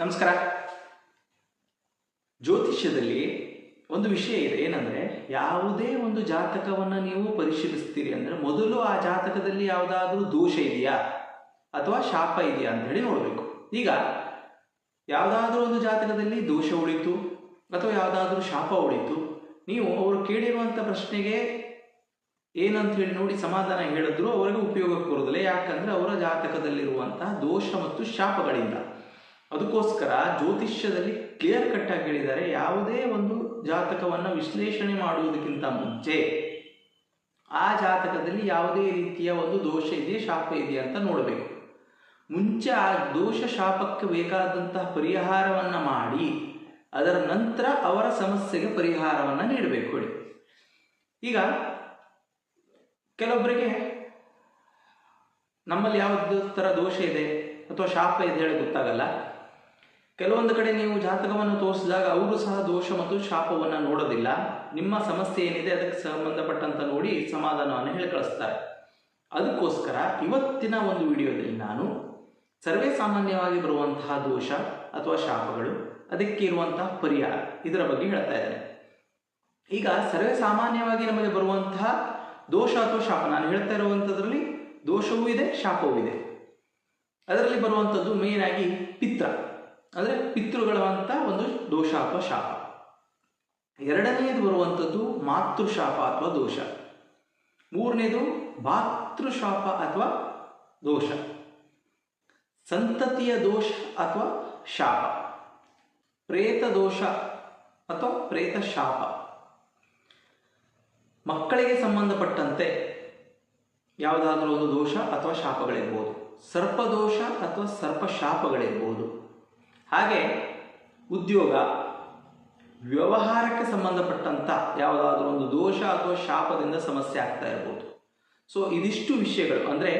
ನಮಸ್ಕಾರ. ಜ್ಯೋತಿಷ್ಯದಲ್ಲಿ ಒಂದು ವಿಷಯ ಇದೆ, ಏನಂದ್ರೆ ಯಾವುದೇ ಒಂದು ಜಾತಕವನ್ನು ನೀವು ಪರಿಶೀಲಿಸ್ತೀರಿ ಅಂದ್ರೆ ಮೊದಲು ಆ ಜಾತಕದಲ್ಲಿ ಯಾವುದಾದ್ರೂ ದೋಷ ಇದೆಯಾ ಅಥವಾ ಶಾಪ ಇದೆಯಾ ಅಂತ ಹೇಳಿ ನೋಡಬೇಕು. ಈಗ ಯಾವುದಾದ್ರೂ ಒಂದು ಜಾತಕದಲ್ಲಿ ದೋಷ ಉಳಿತು ಅಥವಾ ಯಾವುದಾದ್ರೂ ಶಾಪ ಉಳಿತು, ನೀವು ಅವರು ಕೇಳಿರುವಂಥ ಪ್ರಶ್ನೆಗೆ ಏನಂತ ಹೇಳಿ ನೋಡಿ ಸಮಾಧಾನ ಹೇಳಿದ್ರು ಅವರಿಗೆ ಉಪಯೋಗಕ್ಕೆ ಬರೋದಿಲ್ಲ. ಯಾಕಂದ್ರೆ ಅವರ ಜಾತಕದಲ್ಲಿರುವಂತಹ ದೋಷ ಮತ್ತು ಶಾಪಗಳಿಂದ. ಅದಕ್ಕೋಸ್ಕರ ಜ್ಯೋತಿಷ್ಯದಲ್ಲಿ ಕ್ಲಿಯರ್ ಕಟ್ ಆಗಿ ಹೇಳಿದ್ದಾರೆ, ಯಾವುದೇ ಒಂದು ಜಾತಕವನ್ನು ವಿಶ್ಲೇಷಣೆ ಮಾಡುವುದಕ್ಕಿಂತ ಮುಂಚೆ ಆ ಜಾತಕದಲ್ಲಿ ಯಾವುದೇ ರೀತಿಯ ಒಂದು ದೋಷ ಇದೆಯಾ, ಶಾಪ ಇದೆಯಾ ಅಂತ ನೋಡಬೇಕು. ಮುಂಚೆ ಆ ದೋಷ ಶಾಪಕ್ಕೆ ಬೇಕಾದಂತಹ ಪರಿಹಾರವನ್ನು ಮಾಡಿ, ಅದರ ನಂತರ ಅವರ ಸಮಸ್ಯೆಗೆ ಪರಿಹಾರವನ್ನು ನೀಡಬೇಕು ಹೇಳಿ. ಈಗ ಕೆಲವೊಬ್ಬರಿಗೆ ನಮ್ಮಲ್ಲಿ ಯಾವ ಥರ ದೋಷ ಇದೆ ಅಥವಾ ಶಾಪ ಇದೆ ಹೇಳಿ ಗೊತ್ತಾಗಲ್ಲ. ಕೆಲವೊಂದು ಕಡೆ ನೀವು ಜಾತಕವನ್ನು ತೋರಿಸಿದಾಗ ಅವರು ಸಹ ದೋಷ ಮತ್ತು ಶಾಪವನ್ನು ನೋಡೋದಿಲ್ಲ. ನಿಮ್ಮ ಸಮಸ್ಯೆ ಏನಿದೆ ಅದಕ್ಕೆ ಸಂಬಂಧಪಟ್ಟಂತ ನೋಡಿ ಸಮಾಧಾನವನ್ನು ಹೇಳಿ ಕಳಿಸ್ತಾರೆ. ಅದಕ್ಕೋಸ್ಕರ ಇವತ್ತಿನ ಒಂದು ವಿಡಿಯೋದಲ್ಲಿ ನಾನು ಸರ್ವೇ ಸಾಮಾನ್ಯವಾಗಿ ಬರುವಂತಹ ದೋಷ ಅಥವಾ ಶಾಪಗಳು, ಅದಕ್ಕೆ ಇರುವಂತಹ ಪರಿಹಾರ ಇದರ ಬಗ್ಗೆ ಹೇಳ್ತಾ ಇದ್ದೇನೆ. ಈಗ ಸರ್ವೇ ಸಾಮಾನ್ಯವಾಗಿ ನಮಗೆ ಬರುವಂತಹ ದೋಷ ಅಥವಾ ಶಾಪ, ನಾನು ಹೇಳ್ತಾ ಇರುವಂಥದ್ರಲ್ಲಿ ದೋಷವೂ ಇದೆ, ಶಾಪವೂ ಇದೆ. ಅದರಲ್ಲಿ ಬರುವಂಥದ್ದು ಮೇನ್ ಆಗಿ ಪಿತ್ರ. ಅಂದರೆ ಪಿತೃಗಳಂತ ಒಂದು ದೋಷ ಅಥವಾ ಶಾಪ. ಎರಡನೆಯದು ಬರುವಂಥದ್ದು ಮಾತೃಶಾಪ ಅಥವಾ ದೋಷ. ಮೂರನೇದು ಭಾತೃಶಾಪ ಅಥವಾ ದೋಷ. ಸಂತತಿಯ ದೋಷ ಅಥವಾ ಶಾಪ. ಪ್ರೇತ ದೋಷ ಅಥವಾ ಪ್ರೇತ ಶಾಪ. ಮಕ್ಕಳಿಗೆ ಸಂಬಂಧಪಟ್ಟಂತೆ ಯಾವುದಾದ್ರೂ ಒಂದು ದೋಷ ಅಥವಾ ಶಾಪಗಳಿರ್ಬೋದು. ಸರ್ಪದೋಷ ಅಥವಾ ಸರ್ಪ ಶಾಪಗಳಿರ್ಬೋದು ಹಾಗೆ ಉದ್ಯೋಗ ವ್ಯವಹಾರಕ್ಕೆ ಸಂಬಂಧಪಟ್ಟಂತ ಯಾವುದಾದ್ರೂ ಒಂದು ದೋಷ ಅಥವಾ ಶಾಪದಿಂದ ಸಮಸ್ಯೆ ಆಗ್ತಾ ಇರ್ಬೋದು. ಸೊ ಇದಿಷ್ಟು ವಿಷಯಗಳು. ಅಂದರೆ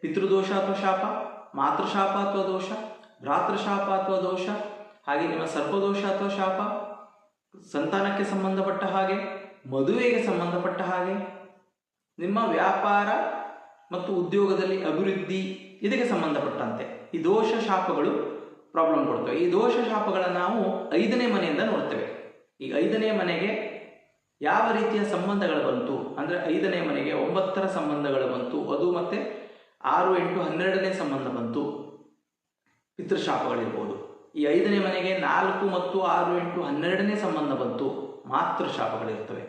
ಪಿತೃದೋಷ ಅಥವಾ ಶಾಪ, ಮಾತೃಶಾಪ ಅಥವಾ ದೋಷ, ಭ್ರಾತೃಶಾಪ ಅಥವಾ ದೋಷ, ಹಾಗೆ ನಿಮ್ಮ ಸರ್ಪದೋಷ ಅಥವಾ ಶಾಪ, ಸಂತಾನಕ್ಕೆ ಸಂಬಂಧಪಟ್ಟ ಹಾಗೆ, ಮದುವೆಗೆ ಸಂಬಂಧಪಟ್ಟ ಹಾಗೆ, ನಿಮ್ಮ ವ್ಯಾಪಾರ ಮತ್ತು ಉದ್ಯೋಗದಲ್ಲಿ ಅಭಿವೃದ್ಧಿ ಇದಕ್ಕೆ ಸಂಬಂಧಪಟ್ಟಂತೆ. ಈ ದೋಷ, ಶಾಪಗಳು ಪ್ರಾಬ್ಲಮ್ ಕೊಡ್ತವೆ. ಈ ದೋಷ ಶಾಪಗಳನ್ನು ನಾವು ಐದನೇ ಮನೆಯಿಂದ ನೋಡ್ತೇವೆ. ಈ ಐದನೇ ಮನೆಗೆ ಯಾವ ರೀತಿಯ ಸಂಬಂಧಗಳು ಬಂತು? ಅಂದರೆ ಐದನೇ ಮನೆಗೆ ಒಂಬತ್ತರ ಸಂಬಂಧಗಳು ಬಂತು. ಅದು ಮತ್ತೆ ಆರು, ಎಂಟು, ಹನ್ನೆರಡನೇ ಸಂಬಂಧ ಬಂತು. ಪಿತೃಶಾಪಗಳಿರ್ಬೋದು. ಈ ಐದನೇ ಮನೆಗೆ ನಾಲ್ಕು ಮತ್ತು ಆರು, ಎಂಟು, ಹನ್ನೆರಡನೇ ಸಂಬಂಧ ಬಂತು. ಮಾತೃಶಾಪಗಳಿರ್ತವೆ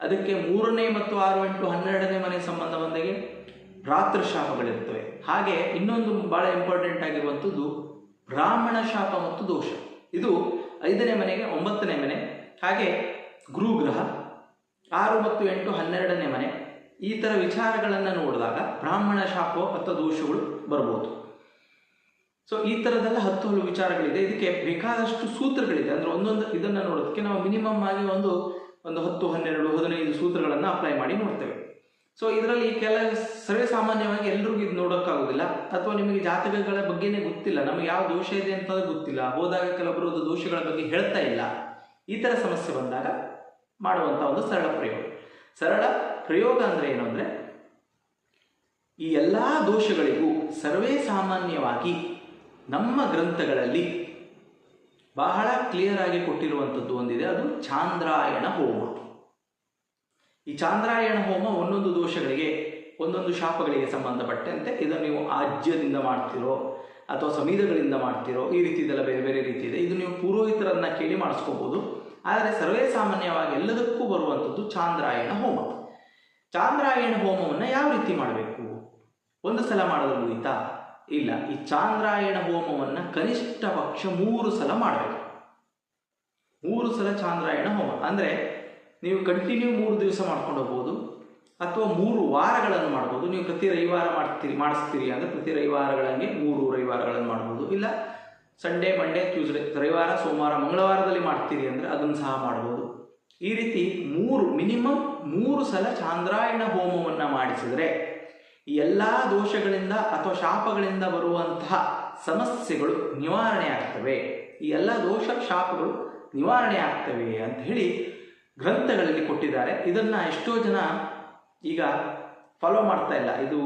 ಅದಕ್ಕೆ ಮೂರನೇ ಮತ್ತು ಆರು, ಎಂಟು, ಹನ್ನೆರಡನೇ ಮನೆ ಸಂಬಂಧ ಬಂದಾಗೆ ಭ್ರಾತೃಶಾಪಗಳಿರ್ತವೆ ಹಾಗೆ ಇನ್ನೊಂದು ಭಾಳ ಇಂಪಾರ್ಟೆಂಟ್ ಆಗಿರುವಂಥದ್ದು ಬ್ರಾಹ್ಮಣ ಶಾಪ ಮತ್ತು ದೋಷ. ಇದು ಐದನೇ ಮನೆಗೆ ಒಂಬತ್ತನೇ ಮನೆ, ಹಾಗೆ ಗುರುಗ್ರಹ, ಆರು ಮತ್ತು ಎಂಟು ಹನ್ನೆರಡನೇ ಮನೆ. ಈ ಥರ ವಿಚಾರಗಳನ್ನು ನೋಡಿದಾಗ ಬ್ರಾಹ್ಮಣ ಶಾಪ ಅಥವಾ ದೋಷಗಳು ಬರ್ಬೋದು. ಸೊ ಈ ಥರದೆಲ್ಲ ಹತ್ತು ಹಲವು ವಿಚಾರಗಳಿದೆ. ಇದಕ್ಕೆ ಬೇಕಾದಷ್ಟು ಸೂತ್ರಗಳಿದೆ. ಅಂದರೆ ಒಂದೊಂದು ಇದನ್ನು ನೋಡೋದಕ್ಕೆ ನಾವು ಮಿನಿಮಮ್ ಆಗಿ ಒಂದು ಒಂದು ಹತ್ತು, ಹನ್ನೆರಡು, ಹದಿನೈದು ಸೂತ್ರಗಳನ್ನು ಅಪ್ಲೈ ಮಾಡಿ ನೋಡ್ತೇವೆ. ಸೊ ಇದರಲ್ಲಿ ಕೆಲ ಸರ್ವೇ ಸಾಮಾನ್ಯವಾಗಿ ಎಲ್ರಿಗೂ ಇದು ನೋಡೋಕ್ಕಾಗೋದಿಲ್ಲ. ಅಥವಾ ನಿಮಗೆ ಜಾತಕಗಳ ಬಗ್ಗೆನೇ ಗೊತ್ತಿಲ್ಲ. ನಮಗೆ ಯಾವ ದೋಷ ಇದೆ ಅಂತ ಗೊತ್ತಿಲ್ಲ. ಹೋದಾಗ ಕೆಲವೊಬ್ಬರು ಅದು ದೋಷಗಳ ಬಗ್ಗೆ ಹೇಳ್ತಾ ಇಲ್ಲ. ಈ ಥರ ಸಮಸ್ಯೆ ಬಂದಾಗ ಮಾಡುವಂಥ ಒಂದು ಸರಳ ಪ್ರಯೋಗ. ಸರಳ ಪ್ರಯೋಗ ಅಂದರೆ ಏನು ಅಂದರೆ, ಈ ಎಲ್ಲ ದೋಷಗಳಿಗೂ ಸರ್ವೇ ಸಾಮಾನ್ಯವಾಗಿ ನಮ್ಮ ಗ್ರಂಥಗಳಲ್ಲಿ ಬಹಳ ಕ್ಲಿಯರ್ ಆಗಿ ಕೊಟ್ಟಿರುವಂಥದ್ದು ಒಂದಿದೆ. ಅದು ಚಾಂದ್ರಾಯಣ ಹೋಮ. ಈ ಚಾಂದ್ರಾಯಣ ಹೋಮ ಒಂದೊಂದು ದೋಷಗಳಿಗೆ, ಒಂದೊಂದು ಶಾಪಗಳಿಗೆ ಸಂಬಂಧಪಟ್ಟಂತೆ ಇದನ್ನು ನೀವು ಆಜ್ಯದಿಂದ ಮಾಡ್ತಿರೋ ಅಥವಾ ಸಮೀಧಗಳಿಂದ ಮಾಡ್ತಿರೋ ಈ ರೀತಿ ಇದೆಲ್ಲ ಬೇರೆ ಬೇರೆ ರೀತಿ ಇದೆ ಇದು ನೀವು ಪುರೋಹಿತರನ್ನ ಕೇಳಿ ಮಾಡಿಸ್ಕೋಬಹುದು ಆದರೆ ಸರ್ವೇ ಸಾಮಾನ್ಯವಾಗಿ ಎಲ್ಲದಕ್ಕೂ ಬರುವಂಥದ್ದು ಚಾಂದ್ರಾಯಣ ಹೋಮ. ಚಾಂದ್ರಾಯಣ ಹೋಮವನ್ನು ಯಾವ ರೀತಿ ಮಾಡಬೇಕು? ಒಂದು ಸಲ ಮಾಡಲು ಮುಗಿತಾ? ಇಲ್ಲ, ಈ ಚಾಂದ್ರಾಯಣ ಹೋಮವನ್ನು ಕನಿಷ್ಠ ಪಕ್ಷ ಮೂರು ಸಲ ಮಾಡಬೇಕು. ಮೂರು ಸಲ ಚಾಂದ್ರಾಯಣ ಹೋಮ. ಅಂದರೆ ನೀವು ಕಂಟಿನ್ಯೂ ಮೂರು ದಿವಸ ಮಾಡ್ಕೊಂಡು ಹೋಗ್ಬೋದು, ಅಥವಾ ಮೂರು ವಾರಗಳನ್ನು ಮಾಡ್ಬೋದು. ನೀವು ಪ್ರತಿ ರವಿವಾರ ಮಾಡ್ತೀರಿ, ಮಾಡಿಸ್ತೀರಿ ಅಂದರೆ ಪ್ರತಿ ರವಿವಾರಗಳಂಗೆ ಮೂರು ರವಿವಾರಗಳನ್ನು ಮಾಡ್ಬೋದು. ಇಲ್ಲ ಸಂಡೇ ಮಂಡೇ ಟ್ಯೂಸ್ಡೇ ರವಿವಾರ, ಸೋಮವಾರ, ಮಂಗಳವಾರದಲ್ಲಿ ಮಾಡ್ತೀರಿ ಅಂದರೆ ಅದನ್ನು ಸಹ ಮಾಡ್ಬೋದು. ಈ ರೀತಿ ಮೂರು ಮಿನಿಮಮ್ ಮೂರು ಸಲ ಚಾಂದ್ರಾಯಣ ಹೋಮವನ್ನು ಮಾಡಿಸಿದರೆ ಎಲ್ಲ ದೋಷಗಳಿಂದ ಅಥವಾ ಶಾಪಗಳಿಂದ ಬರುವಂತಹ ಸಮಸ್ಯೆಗಳು ನಿವಾರಣೆ ಆಗ್ತವೆ. ಈ ಎಲ್ಲ ದೋಷ, ಶಾಪಗಳು ನಿವಾರಣೆ ಆಗ್ತವೆ ಅಂತ ಹೇಳಿ ಗ್ರಂಥಗಳಲ್ಲಿ ಕೊಟ್ಟಿದ್ದಾರೆ. ಇದನ್ನು ಎಷ್ಟೋ ಜನ ಈಗ ಫಾಲೋ ಮಾಡ್ತಾ ಇಲ್ಲ. ಇದು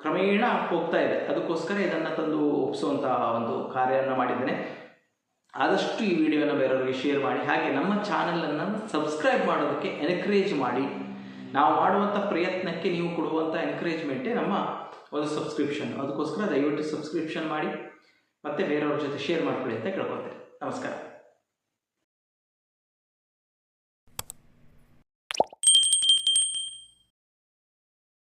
ಕ್ರಮೇಣ ಹೋಗ್ತಾ ಇದೆ. ಅದಕ್ಕೋಸ್ಕರ ಇದನ್ನು ತಂದು ಒಪ್ಪಿಸುವಂತಹ ಒಂದು ಕಾರ್ಯವನ್ನು ಮಾಡಿದ್ದೇನೆ. ಆದಷ್ಟು ಈ ವಿಡಿಯೋನ ಬೇರೆಯವರಿಗೆ ಶೇರ್ ಮಾಡಿ. ಹಾಗೆ ನಮ್ಮ ಚಾನಲನ್ನು ಸಬ್ಸ್ಕ್ರೈಬ್ ಮಾಡೋದಕ್ಕೆ ಎನ್ಕರೇಜ್ ಮಾಡಿ. ನಾವು ಮಾಡುವಂಥ ಪ್ರಯತ್ನಕ್ಕೆ ನೀವು ಕೊಡುವಂಥ ಎನ್ಕರೇಜ್ಮೆಂಟೇ ನಮ್ಮ ಒಂದು ಸಬ್ಸ್ಕ್ರಿಪ್ಷನ್ ಅದಕ್ಕೋಸ್ಕರ ದಯವಿಟ್ಟು ಸಬ್ಸ್ಕ್ರಿಪ್ಷನ್ ಮಾಡಿ. ಮತ್ತು ಬೇರೆಯವ್ರ ಜೊತೆ ಶೇರ್ ಮಾಡ್ಕೊಳ್ಳಿ ಅಂತ ಕೇಳ್ಕೊತೇನೆ ನಮಸ್ಕಾರ.